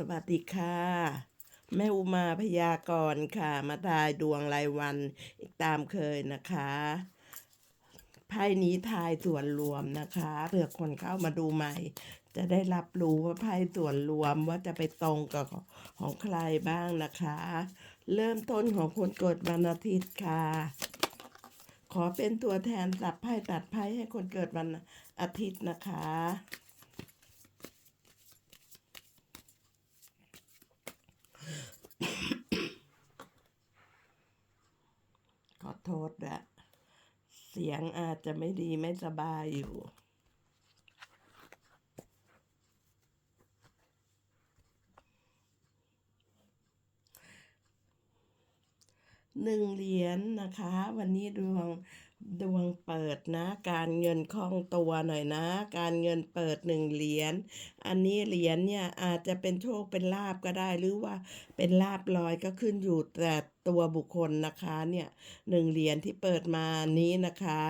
สวัสดีค่ะ แม่อุมาพยากรณ์ค่ะ มาทายดวงรายวันอีกตามเคยนะคะไพ่นี้ทายส่วนรวมนะคะเผื่อคนเข้ามาดูใหม่ จะได้รับรู้ว่าไพ่ส่วนรวมว่าจะไปตรงกับของใครบ้างนะคะ เริ่มต้นของคนเกิดวันอาทิตย์ค่ะ ขอเป็นตัวแทนสับไพ่ตัดไพ่ให้คนเกิดวันอาทิตย์นะคะ โทษนะเสียงอาจจะไม่ดีไม่สบายอยู่หนึ่งเหรียญนะคะ วันนี้ดวง ดวงเปิดนะ การเงินคล่องตัวหน่อยนะ การเงินเปิดหนึ่งเหรียญอันนี้เหรียญเนี่ยอาจจะเป็นโชคเป็นลาบก็ได้หรือว่าเป็นลาบลอยก็ขึ้นอยู่แต่ตัวบุคคลนะคะเนี่ยหนึ่งเหรียญที่เปิดมานี้นะคะ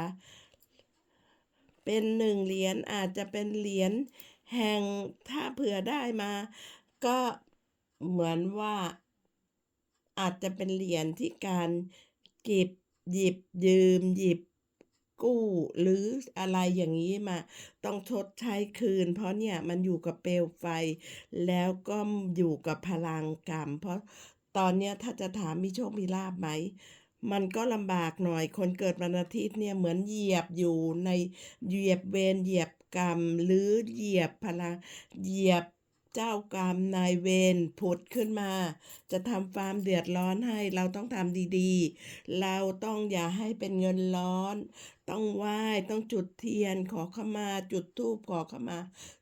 เป็นหนึ่งเหรียญอาจจะเป็นเหรียญแห่งถ้าเผื่อได้มา ก็เหมือนว่าอาจจะเป็นเหรียญที่การเก็บ หยิบยืมหยิบกู้หรืออะไรอย่างนี้มา ต้องชดใช้คืน เพราะเนี่ยมันอยู่กับเปลวไฟ แล้วก็อยู่กับพลังกรรม เพราะตอนเนี้ยถ้าจะถามมีโชคมีลาบไหม มันก็ลำบากหน่อยคนเกิดวันอาทิตย์เนี่ยเหมือนเหยียบอยู่ในเหยียบเวรเหยียบกรรม หรือเหยียบพลังเหยียบ เจ้ากรรมนายเวรผุดขึ้นมา จะทำความเดือดร้อนให้เราต้องทำดีๆ เราต้องอย่าให้เป็นเงินร้อน ต้องไหว้ต้องจุดเทียนขอขมาจุดธูปขอขมา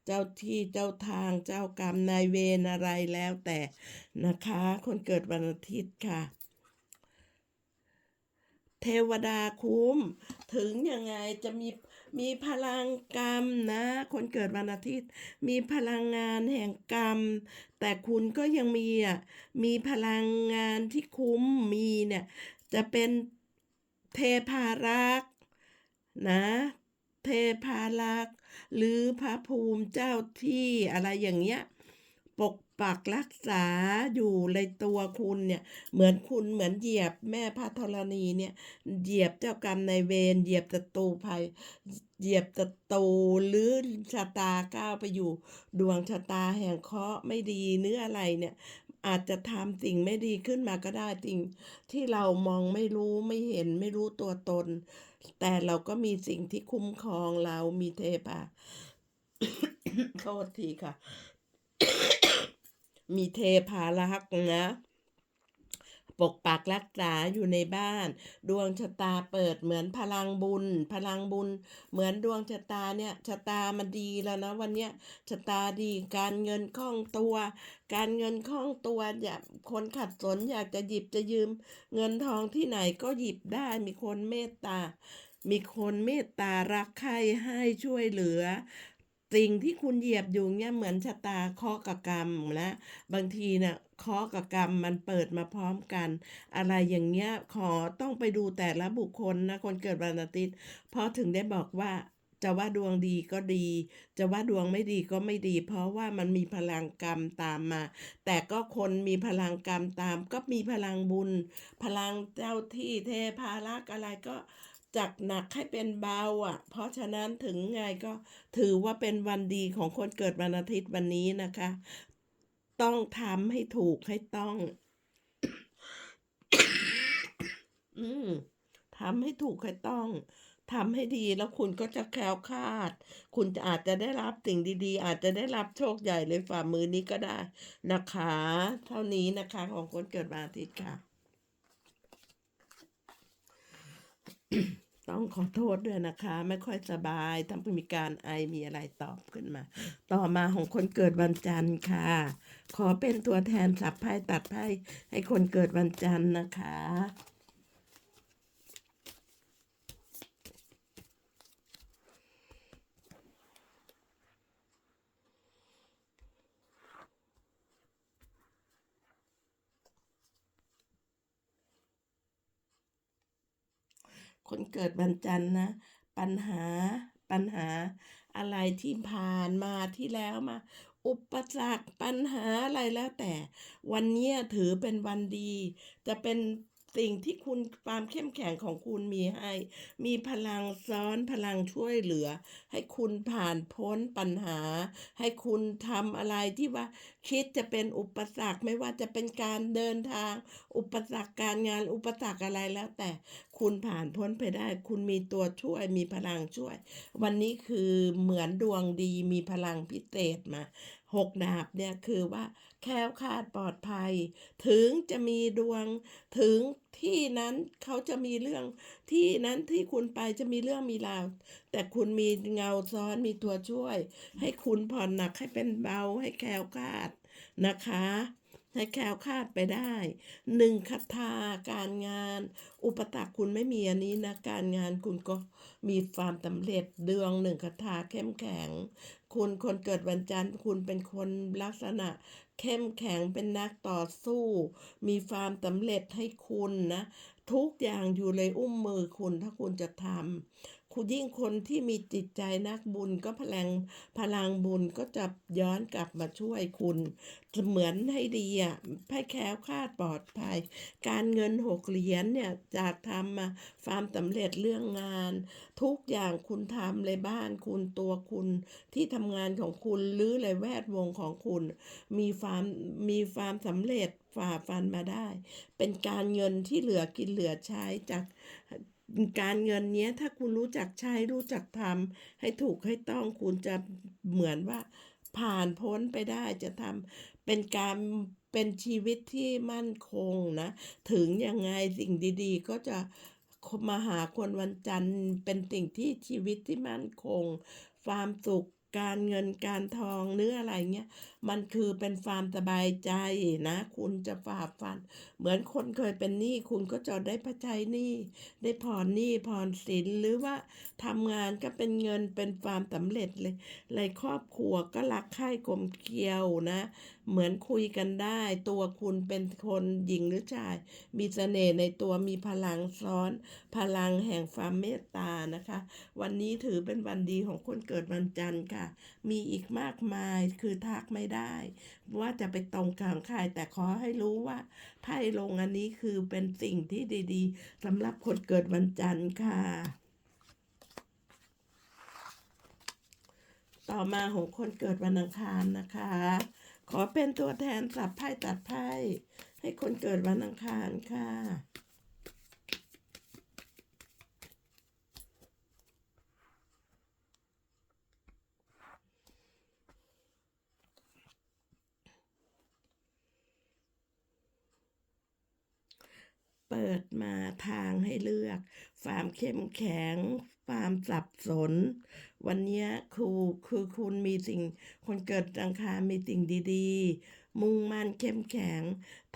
เจ้าที่เจ้าทางเจ้ากรรมนายเวรอะไรแล้วแต่นะคะ คนเกิดวันอาทิตย์ค่ะ เทวดาคุ้ม ถึงยังไงจะมีมีพลังกรรมนะ คนเกิดวันอาทิตย์ มีพลังงานแห่งกรรม แต่คุณก็ยังมีอะมีพลังงานที่คุ้มมีเนี่ยจะเป็นเทพารักษ์นะเทพารักษ์หรือพระภูมิเจ้าที่อะไรอย่างเงี้ยปก ปักรักษาอยู่ในตัวคุณเนี่ย เหมือนคุณเหมือนเหยียบแม่พระธรณีเนี่ย เหยียบเจ้ากรรมในเวรเหยียบศัตรูภัยเหยียบศัตรูหรือชะตาก้าวไปอยู่ ดวงชะตาแห่งเคราะห์ไม่ดีเนื้ออะไรเนี่ย อาจจะทำสิ่งไม่ดีขึ้นมาก็ได้สิ่งที่เรามองไม่รู้ไม่เห็นไม่รู้ตัวตน แต่เราก็มีสิ่งที่คุ้มครองเรามีเทพาโทษทีค่ะ มีเทพารักษ์นะปกปักรักษาอยู่ในบ้าน ดวงชะตาเปิดเหมือนพลังบุญ พลังบุญ เหมือนดวงชะตาเนี่ยชะตามันดีแล้วนะวันเนี้ยชะตาดีการเงินคล่องตัว การเงินคล่องตัวอยากคนขัดสนอยากจะหยิบจะยืม เงินทองที่ไหนก็หยิบได้มีคนเมตตามีคนเมตตารักใครให้ช่วยเหลือ สิ่งที่คุณเหยียบอยู่เนี่ยเหมือนชะตาเคาะกับกรรมนะบางทีเนี่ยเคาะกับกรรมมันเปิดมาพร้อมกัน อะไรอย่างเงี้ยขอต้องไปดูแต่ละบุคคลนะคนเกิดวันอาทิตย์เพราะถึงได้บอกว่าจะว่าดวงดีก็ดี จะว่าดวงไม่ดีก็ไม่ดี เพราะว่ามันมีพลังกรรมตามมา แต่ก็คนมีพลังกรรมตาม ก็มีพลังบุญ พลังเจ้าที่เทพารักษ์อะไรก็ จากหนักให้เป็นเบาอะ เพราะฉะนั้นถึงไงก็ถือว่าเป็นวันดีของคนเกิดวันอาทิตย์วันนี้นะคะ ต้องทำให้ถูกให้ต้อง อืมทำให้ถูกให้ต้องทำให้ดีแล้วคุณก็จะแคล้วคลาด คุณจะอาจจะได้รับสิ่งดีๆ อาจจะได้รับโชคใหญ่เลยฝ่ามือนี้ก็ได้นะคะ เท่านี้นะคะ ของคนเกิดวันอาทิตย์ค่ะ ต้องขอโทษด้วยนะคะ ไม่ค่อยสบายถ้มีการไอมีอะไรตอบขึ้นมา ต่อมาของคนเกิดวันจันทร์ค่ะ ขอเป็นตัวแทนสับไพ่ตัดไพ่ให้คนเกิดวันจันทร์นะคะ คนเกิดวันจันทร์นะ ปัญหาปัญหาอะไรที่ผ่านมาที่แล้วมา อุปสรรคปัญหาอะไรแล้วแต่ วันนี้ถือเป็นวันดี จะเป็น สิ่งที่คุณความเข้มแข็งของคุณมีให้ มีพลังซ้อนพลังช่วยเหลือ ให้คุณผ่านพ้นปัญหา ให้คุณทำอะไรที่ว่าคิดจะเป็นอุปสรรคไม่ว่าจะเป็นการเดินทาง อุปสรรคการงานอุปสรรคอะไรแล้ว แต่คุณผ่านพ้นไปได้ คุณมีตัวช่วยมีพลังช่วย วันนี้คือเหมือนดวงดีมีพลังพิเศษมาหกดาบเนี่ยคือว่า แคล้วคลาดปลอดภัย ถึงจะมีดวง ถึงที่นั้นเขาจะมีเรื่องที่นั้นที่คุณไปจะมีเรื่องมีราว แต่คุณมีเงาซ้อนมีตัวช่วย ให้คุณผ่อนหนักให้เป็นเบาให้แคล้วคลาดนะคะให้แคล้วคลาดไปได้หนึ่งคาถาการงาน อุปสรรคคุณไม่มีอันนี้นะการงานคุณก็มีความสำเร็จเดืองหนึ่งคาถาเข้มแข็ง คุณคนเกิดวันจันทร์คุณเป็นคนลักษณะ เข้มแข็งเป็นนักต่อสู้ มีความสำเร็จให้คุณนะ ทุกอย่างอยู่เลยอุ้มมือคุณถ้าคุณจะทำ คุณยิ่งคนที่มีจิตใจนักบุญก็พลังพลังบุญก็จะย้อนกลับมาช่วยคุณเหมือนให้ดีอะให้แคล้วคลาดปลอดภัย การเงินหกเหรียญเนี่ยจากทำมาความสำเร็จเรื่องงาน ทุกอย่างคุณทำเลยบ้านคุณตัวคุณที่ทำงานของคุณหรือเลยแวดวงของคุณ มีความมีความสำเร็จฝ่าฟันมาได้ เป็นการเงินที่เหลือกินเหลือใช้จาก การเงินเนี้ย ถ้าคุณรู้จักใช้รู้จักทำให้ถูกให้ต้องคุณจะเหมือนว่า ผ่านพ้นไปได้จะทำเป็นการเป็นชีวิตที่มั่นคงนะ ถึงยังไงสิ่งดี ๆ ก็จะมาหาคนวันจันทร์เป็นสิ่งที่ชีวิตที่มั่นคง ความสุขการเงินการทองเนื้ออะไรเงี้ย มันคือเป็นความสบายใจนะ คุณจะฝ่าฟัน เหมือนคนเคยเป็นหนี้คุณก็จะได้พระชัยหนี้ได้ผ่อนหนี้ผ่อนสินหรือว่าทำงานก็เป็นเงินเป็นความสำเร็จเลยเลยครอบครัวก็รักใคร่กลมเกลียวนะ เหมือนคุยกันได้ ตัวคุณเป็นคนหญิงหรือชาย มีเสน่ห์ในตัวมีพลังซ้อน พลังแห่งความเมตตานะคะ วันนี้ถือเป็นวันดีของคนเกิดวันจันทร์ค่ะ มีอีกมากมายคือทักไม่ได้ว่าจะไปตรงกลางใครแต่ขอให้รู้ว่าไพ่ลงอันนี้คือเป็นสิ่งที่ดี ๆสำหรับคนเกิดวันจันทร์ค่ะ ต่อมาของคนเกิดวันอังคารนะคะ ขอเป็นตัวแทนสับไพ่ตัดไพ่ให้คนเกิดวันอังคารค่ะ เปิดมาทางให้เลือก ความเข้มแข็ง ความสับสน วันนี้ครูคือคุณมีสิ่ง คนเกิดอังคามีสิ่งดีๆ มุ่งมั่นเข้มแข็ง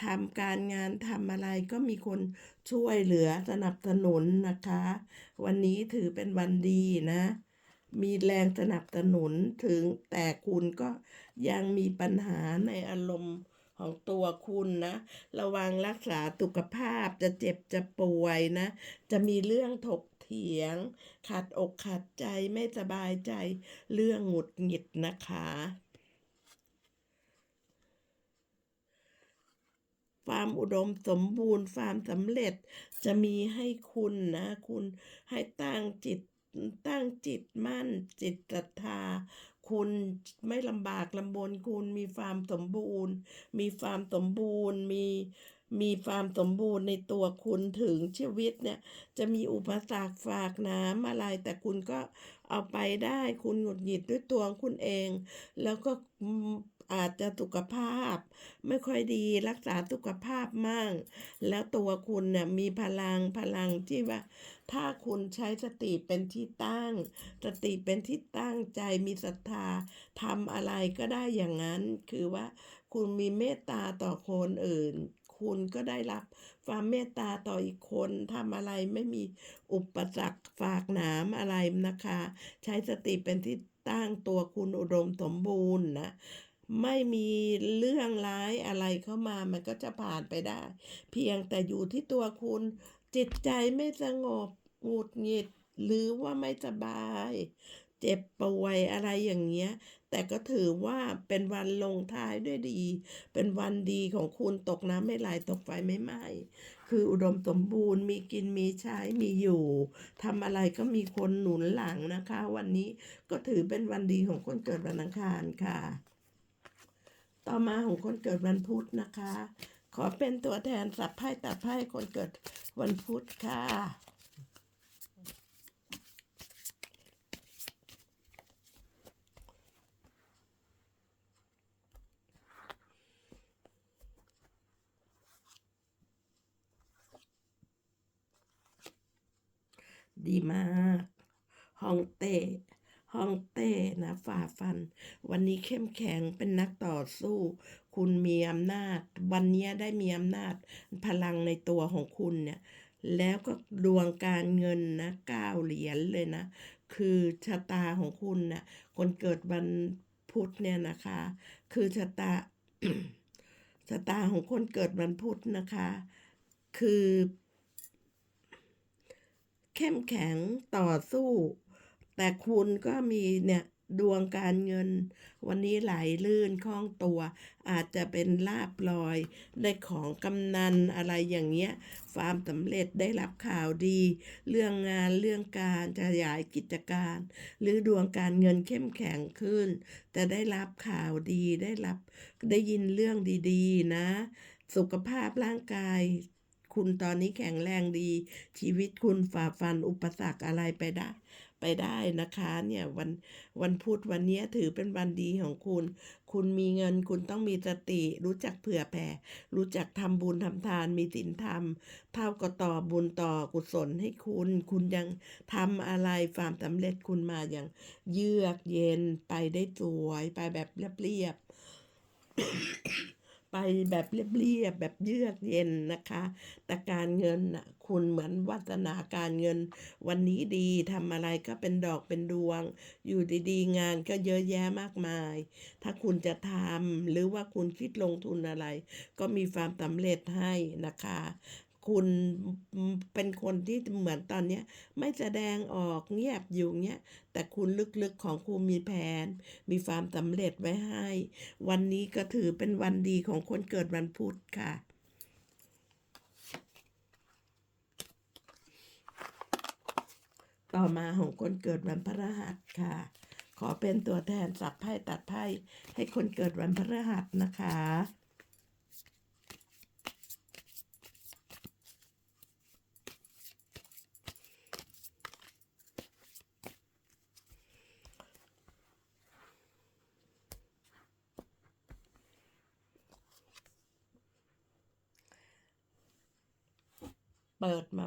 ทำการงานทำอะไรก็มีคนช่วยเหลือสนับสนุนนะคะ วันนี้ถือเป็นวันดีนะมีแรงสนับสนุนถึงแต่คุณก็ยังมีปัญหาในอารมณ์ ของตัวคุณนะ ระวังรักษาสุขภาพจะเจ็บจะป่วยนะ จะมีเรื่องถกเถียง ขัดอกขัดใจไม่สบายใจ เรื่องหงุดหงิดนะคะ ความอุดมสมบูรณ์ความสำเร็จจะมีให้คุณนะ คุณให้ตั้งจิตตั้งจิตมั่นจิตศรัทธา คุณไม่ลำบากลำบนคุณมีความสมบูรณ์ มีความสมบูรณ์ มีมีความสมบูรณ์ในตัวคุณถึงชีวิตเนี่ย จะมีอุปสรรคฝากน้ำอะไร แต่คุณก็เอาไปได้คุณหงุดหงิดด้วยตัวคุณเอง แล้วก็อาจจะสุขภาพ ไม่ค่อยดีรักษาสุขภาพมั่งแล้วตัวคุณเนี่ยมีพลังพลังที่ว่า ถ้าคุณใช้สติเป็นที่ตั้ง สติเป็นที่ตั้งใจมีศรัทธาทำอะไรก็ได้อย่างนั้น คือว่าคุณมีเมตตาต่อคนอื่น คุณก็ได้รับความเมตตาต่ออีกคนทำอะไรไม่มีอุปสรรคฝากหนามอะไรนะคะ ใช้สติเป็นที่ตั้งตัวคุณอุดมสมบูรณ์นะไม่มีเรื่องร้ายอะไรเข้ามามันก็จะผ่านไปได้ เพียงแต่อยู่ที่ตัวคุณ จิตใจไม่สงบหงุดหงิด หรือว่าไม่สบาย เจ็บป่วยอะไรอย่างเงี้ย แต่ก็ถือว่าเป็นวันลงท้ายด้วยดี เป็นวันดีของคุณตกน้ำไม่ไหลตกไฟไม่ไหม้คืออุดมสมบูรณ์มีกินมีใช้มีอยู่ทำอะไรก็มีคนหนุนหลังนะคะ วันนี้ก็ถือเป็นวันดีของคนเกิดวันอังคารค่ะ ต่อมาของคนเกิดวันพุธนะคะ ขอเป็นตัวแทนสับไพ่ตัดไพ่คนเกิดวันพุธค่ะดีมากฮองเต้ฮองเต้นะฝ่าฟัน วันนี้เข้มแข็งเป็นนักต่อสู้ คุณมีอำนาจ วันนี้ได้มีอำนาจพลังในตัวของคุณเนี่ย แล้วก็ดวงการเงินนะเก้าเหรียญเลยนะ คือชะตาของคุณนะคนเกิดวันพุธเนี่ยนะคะ คือชะตาชะตาของคนเกิดวันพุธนะคะ คือ เข้มแข็งต่อสู้ แต่คุณก็มีเนี่ย ดวงการเงิน วันนี้ไหลลื่นคล่องตัว อาจจะเป็นลาบลอย ได้ของกำนันอะไรอย่างเงี้ยความสำเร็จได้รับข่าวดี เรื่องงานเรื่องการขยายกิจการ หรือดวงการเงินเข้มแข็งขึ้นจะได้รับข่าวดีได้รับได้ยินเรื่องดีๆ นะ สุขภาพร่างกายคุณตอนนี้แข็งแรงดี ชีวิตคุณฝ่าฟันอุปสรรคอะไรไปได้ ไปได้นะคะเนี่ยวันวันพุธวันนี้ถือเป็นวันดีของคุณ คุณมีเงินคุณต้องมีสติ รู้จักเผื่อแผ่ รู้จักทำบุญทำทานมีศีลธรรม เท่าก็ต่อบุญต่อกุศลให้คุณ คุณยังทำอะไรความสำเร็จคุณมาอย่างเยือกเย็นไปได้สวยไปแบบเรียบๆ ไปแบบเรียบๆแบบเยือกเย็นนะคะ แต่การเงินน่ะคุณเหมือนวัฒนาการเงิน วันนี้ดีทำอะไรก็เป็นดอกเป็นดวง อยู่ดีๆ งานก็เยอะแยะมากมาย ถ้าคุณจะทำหรือว่าคุณคิดลงทุนอะไร ก็มีความสำเร็จให้นะคะ คุณเป็นคนที่เหมือนตอนเนี้ยไม่แสดงออกเงียบอยู่เงี้ยแต่คุณลึกๆของคุณมีแผน มีความสำเร็จไว้ให้ วันนี้ก็ถือเป็นวันดีของคนเกิดวันพุธค่ะต่อมาของคนเกิดวันพฤหัสค่ะ ขอเป็นตัวแทนสับไพ่ตัดไพ่ให้คนเกิดวันพฤหัสนะคะ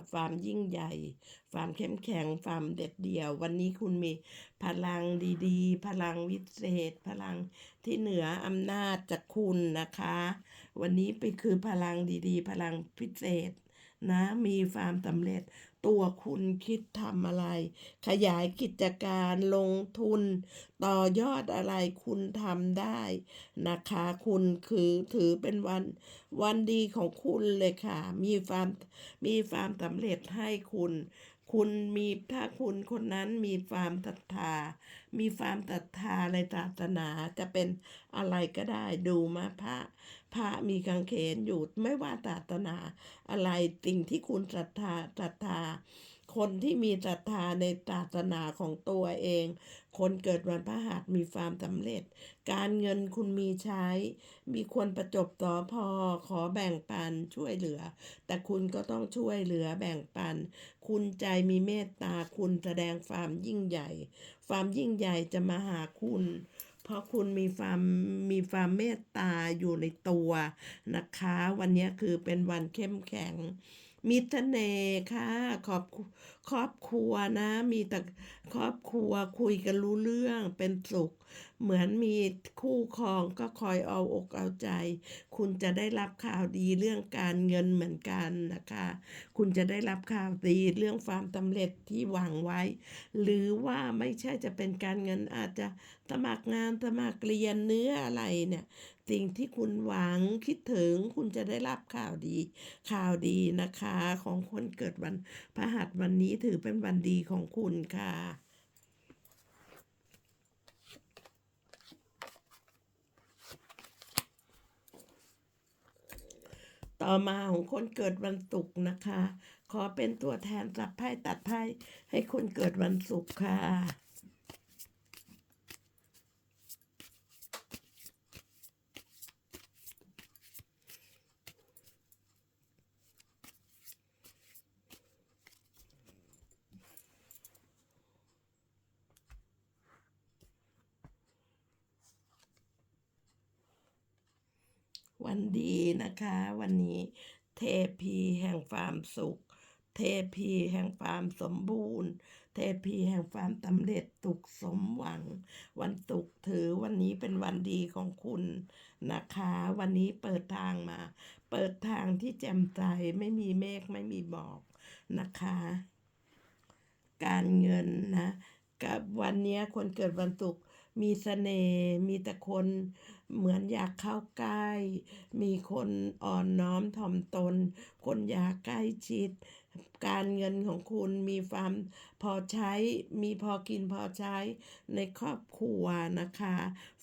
ควาฟาร์มยิ่งใหญ่ฟาร์มเข้มแข็งฟาร์มเด็ดเดี่ยว วันนี้คุณมีพลังดีๆ พลังวิเศษ พลังที่เหนืออำนาจจากคุณนะคะ วันนี้ไปคือพลังดีๆ พลังพิเศษ นะมีความสำเร็จ ตัวคุณคิดทำอะไร ขยายกิจการลงทุน ต่อยอดอะไรคุณทำได้นะคะ คุณคือถือเป็นวันวันดีของคุณเลยค่ะ มีความมีความสำเร็จให้คุณคุณมีถ้าคุณคนนั้นมีความศรัทธา มีความศรัทธาในศาสนาจะเป็นอะไรก็ได้ดูมาพระ พระมีกางเขนอยู่ไม่ว่าศาสนาอะไรสิ่งที่คุณศรัทธาศรัทธา คนที่มีศรัทธาในศาสนาของตัวเอง คนเกิดวันพฤหัสมีความสำเร็จ การเงินคุณมีใช้ มีคนประจบต่อพอขอแบ่งปันช่วยเหลือ แต่คุณก็ต้องช่วยเหลือแบ่งปัน คุณใจมีเมตตาคุณแสดงความยิ่งใหญ่ ความยิ่งใหญ่จะมาหาคุณ เพราะคุณมีความมีความเมตตาอยู่ในตัวนะคะ วันนี้คือเป็นวันเข้มแข็งมีเสน่ห์ค่ะครอบครัวครอบครัวนะ มีแต่ครอบครัวคุยกันรู้เรื่องเป็นสุข เหมือนมีคู่ครองก็คอยเอาอกเอาใจ คุณจะได้รับข่าวดีเรื่องการเงินเหมือนกันนะคะ คุณจะได้รับข่าวดีเรื่องความสำเร็จที่หวังไว้ หรือว่าไม่ใช่จะเป็นการเงินอาจจะสมัครงานสมัครเรียนเนื้ออะไรเนี่ยสิ่งที่คุณหวังคิดถึงคุณจะได้รับข่าวดี ข่าวดีนะคะ ของคนเกิดวันพฤหัสวันนี้ถือเป็นวันดีของคุณค่ะ ต่อมาของคนเกิดวันศุกร์นะคะ ขอเป็นตัวแทนสับไพ่ตัดไพ่ให้คนเกิดวันศุกร์ค่ะ ดีนะคะ วันนี้เทพีแห่งความสุข เทพีแห่งความสมบูรณ์ เทพีแห่งความสำเร็จตุกสมหวัง วันศุกถือวันนี้เป็นวันดีของคุณนะคะ วันนี้เปิดทางมา เปิดทางที่แจ่มใสไม่มีเมฆไม่มีหมอกนะคะ การเงินนะ กับวันนี้คนเกิดวันศุกร์มีเสน่ห์มีแต่คน เหมือนอยากเข้าใกล้ มีคนอ่อนน้อมถ่อมตน คนอยากใกล้ชิด การเงินของคุณมีความพอใช้ มีพอกินพอใช้ในครอบครัวนะคะ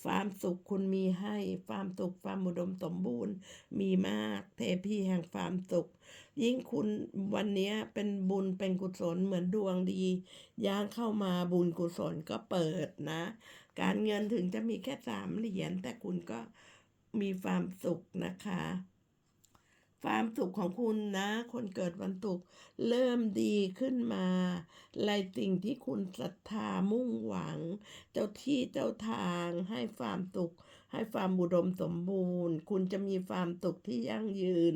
ความสุขคุณมีให้ ความสุขความอุดมสมบูรณ์ มีมากเทพีแห่งความสุข ยิ่งคุณวันนี้เป็นบุญเป็นกุศลเหมือนดวงดีย่างเข้ามาบุญกุศลก็เปิดนะ การเงินถึงจะมีแค่สามเหรียญแต่คุณก็มีความสุขนะคะ ความสุขของคุณนะ คนเกิดวันศุกร์เริ่มดีขึ้นมาในสิ่งที่คุณศรัทธามุ่งหวัง เจ้าที่เจ้าทางให้ความสุข ให้ความอุดมสมบูรณ์ คุณจะมีความสุขที่ยั่งยืน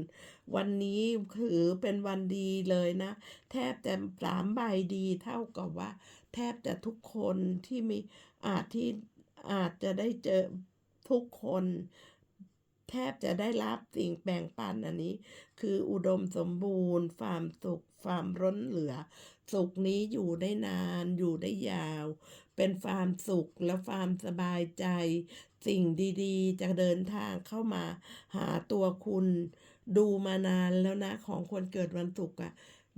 วันนี้ถือเป็นวันดีเลยนะ แทบจะสามใบดีเท่ากับว่า แทบจะทุกคนที่มี อาจที่อาจจะได้เจอทุกคน แทบจะได้รับสิ่งแบ่งปันอันนี้ คืออุดมสมบูรณ์ความสุขความร้นเหลือ สุขนี้อยู่ได้นานอยู่ได้ยาว เป็นความสุขและความสบายใจ สิ่งดีๆ จะเดินทางเข้ามา หาตัวคุณ ดูมานานแล้วนะของคนเกิดวันศุกร์อะ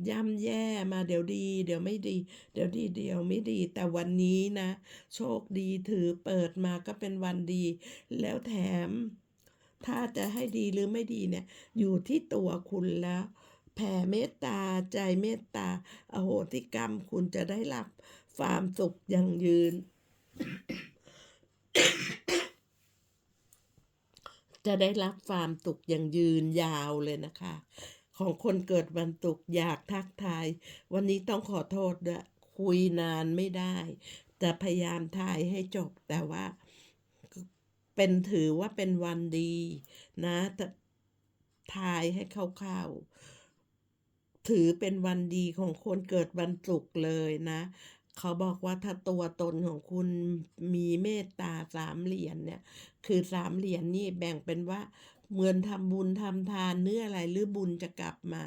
ย่ำแย่มาเดี๋ยวดี เดี๋ยวไม่ดี เดี๋ยวดีเดี๋ยวไม่ดี แต่วันนี้นะ โชคดีถือเปิดมาก็เป็นวันดี แล้วแถม ถ้าจะให้ดีหรือไม่ดีเนี่ย อยู่ที่ตัวคุณแล้ว แผ่เมตตาใจเมตตาอโหติกรรมคุณจะได้รับความสุขยั่งยืน จะได้รับความสุขอย่างยืนยาวเลยนะคะ ของคนเกิดวันศุกร์อยากทักทาย วันนี้ต้องขอโทษด้วยคุยนานไม่ได้ จะพยายามทายให้จบแต่ว่าเป็นถือว่าเป็นวันดีนะแต่ทายให้คร่าวๆถือเป็นวันดีของคนเกิดวันศุกร์เลยนะ เขาบอกว่าถ้าตัวตนของคุณมีเมตตาสามเหรียญเนี่ย คือสามเหรียญนี่แบ่งเป็นว่า เหมือนทำบุญทำทานเนื้ออะไรหรือบุญจะกลับมา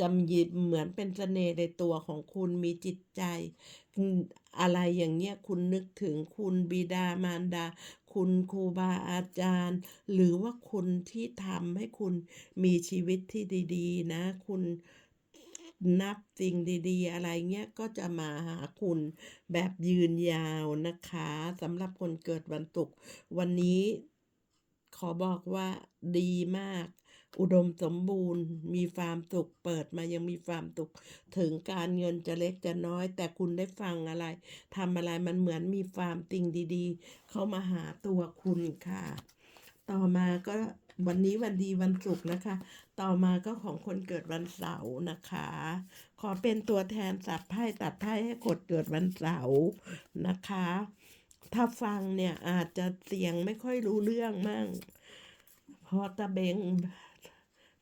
จำยิบเหมือนเป็นเสน่ห์ในตัวของคุณมีจิตใจ อะไรอย่างเงี้ยคุณนึกถึงคุณบิดามารดา คุณครูบาอาจารย์ หรือว่าคุณที่ทำให้คุณมีชีวิตที่ดีๆ นะ คุณนับสิ่งดีๆ อะไรเงี้ย ก็จะมาหาคุณแบบยืนยาวนะคะสำหรับคนเกิดวันศุกร์วันนี้ ขอบอกว่าดีมาก อุดมสมบูรณ์ มีความสุขเปิดมายังมีความสุข ถึงการเงินจะเล็กจะน้อย แต่คุณได้ฟังอะไรทำอะไรมันเหมือนมีความติ่งดี ๆ เข้ามาหาตัวคุณค่ะ ต่อมาก็วันนี้วันดีวันศุกร์นะคะ ต่อมาก็ของคนเกิดวันเสาร์นะคะ ขอเป็นตัวแทนสับไพ่ตัดไพ่ให้กดเกิดวันเสาร์นะคะ ถ้าฟังเนี่ยอาจจะเสียงไม่ค่อยรู้เรื่องมั่งเพราะตะเบง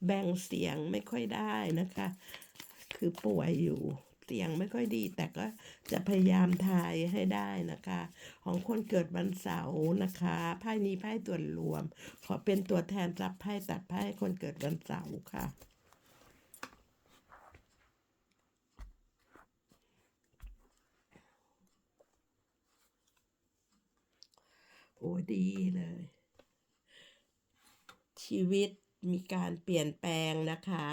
แบ่งเสียงไม่ค่อยได้นะคะ คือป่วยอยู่เสียงไม่ค่อยดี แต่ก็จะพยายามทายให้ได้นะคะ ของคนเกิดวันเสาร์นะคะไพ่นี้ไพ่ตัวรวม ขอเป็นตัวแทนจับไพ่ตัดไพ่คนเกิดวันเสาร์ค่ะ อ้ดีเลย ชีวิตมีการเปลี่ยนแปลงนะคะ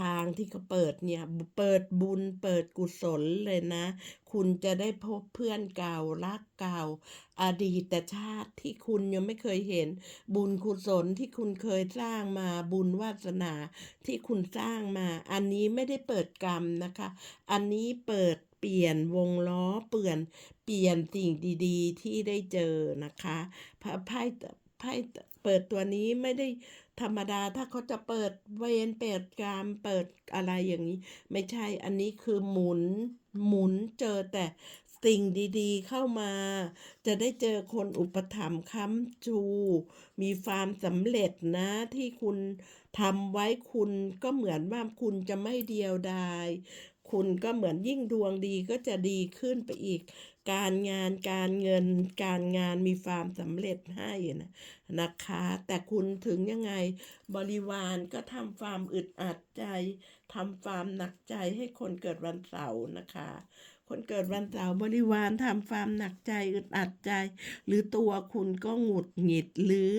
ทางที่เขาเปิดเนี่ย เปิดบุญเปิดกุศลเลยนะ คุณจะได้พบเพื่อนเก่ารักเก่า อดีตชาติที่คุณยังไม่เคยเห็น บุญกุศลที่คุณเคยสร้างมาบุญวาสนาที่คุณสร้างมา อันนี้ไม่ได้เปิดกรรมนะคะ อันนี้เปิดเปลี่ยนวงล้อเปลี่ยน เปลี่ยนสิ่งดีๆ ที่ได้เจอนะคะไพ่ไพ่ไพ่เปิดตัวนี้ไม่ได้ธรรมดาถ้าเขาจะเปิดเวรเปิดกรรมเปิดอะไรอย่างนี้ ไม่ใช่อันนี้คือหมุนหมุนเจอแต่สิ่งดีๆเข้ามา จะได้เจอคนอุปถัมภ์ค้ำชู มีความสำเร็จนะที่คุณทำไว้คุณก็เหมือนว่าคุณจะไม่เดียวดาย คุณก็เหมือนยิ่งดวงดีก็จะดีขึ้นไปอีก การงานการเงิน การงานมีความสำเร็จให้นะนะคะ แต่คุณถึงยังไงบริวารก็ทำความอึดอัดใจทำความหนักใจให้คนเกิดวันเสาร์นะคะ คนเกิดวันเสาร์บริวารทำความหนักใจอึดอัดใจ หรือตัวคุณก็หงุดหงิดหรือ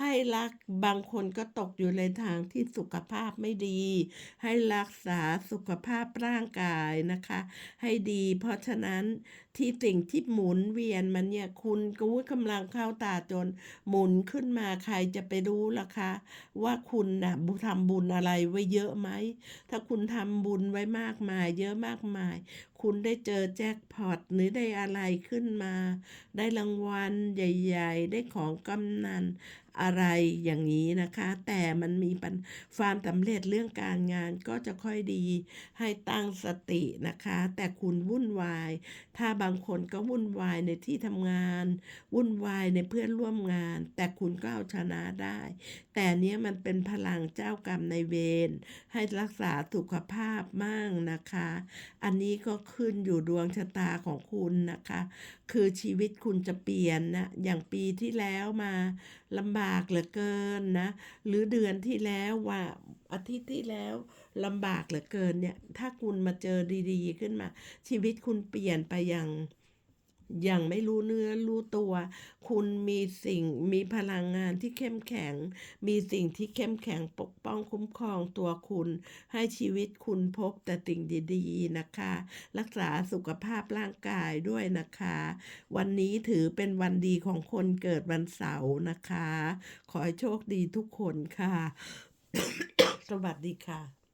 ให้รักบางคนก็ตกอยู่ในทางที่สุขภาพไม่ดี ให้รักษาสุขภาพร่างกายนะคะ ให้ดี เพราะฉะนั้น ที่สิ่งที่หมุนเวียนมันเนี่ยคุณก็กำลังเข้าตาจน หมุนขึ้นมาใครจะไปรู้ล่ะคะ ว่าคุณนะบุทำบุญอะไรไว้เยอะไหม ถ้าคุณทำบุญไว้มากมาย เยอะมากมาย คุณได้เจอแจ็คพอตหรือได้อะไรขึ้นมา ได้รางวัลใหญ่ ๆ ได้ของกำนัน อะไรอย่างนี้นะคะ แต่มันมีปัญความสำเร็จเรื่องการงานก็จะค่อยดีให้ตั้งสตินะคะ แต่คุณวุ่นวาย ถ้าบางคนก็วุ่นวายในที่ทำงาน วุ่นวายในเพื่อนร่วมงาน แต่คุณก็เอาชนะได้ แต่เนี้ยมันเป็นพลังเจ้ากรรมในเวรให้รักษาสุขภาพมั่งนะคะ อันนี้ก็ขึ้นอยู่ดวงชะตาของคุณนะคะ คือชีวิตคุณจะเปลี่ยนนะอย่างปีที่แล้วมาลำบากากเหลือเกินนะ หรือเดือนที่แล้วว่าอาทิตย์ที่แล้วลำบากเหลือเกินเนี่ย ถ้าคุณมาเจอดีๆ ขึ้นมา ชีวิตคุณเปลี่ยนไปอย่าง ย่างไม่รู้เนื้อรู้ตัว คุณมีสิ่งมีพลังงานที่เข้มแข็ง มีสิ่งที่เข้มแข็งปกป้องคุ้มครองตัวคุณ ให้ชีวิตคุณพบแต่สิ่งดีๆนะคะ รักษาสุขภาพร่างกายด้วยนะคะ วันนี้ถือเป็นวันดีของคนเกิดวันเสาร์นะคะ ขอให้โชคดีทุกคนค่ะ สวัสดีค่ะ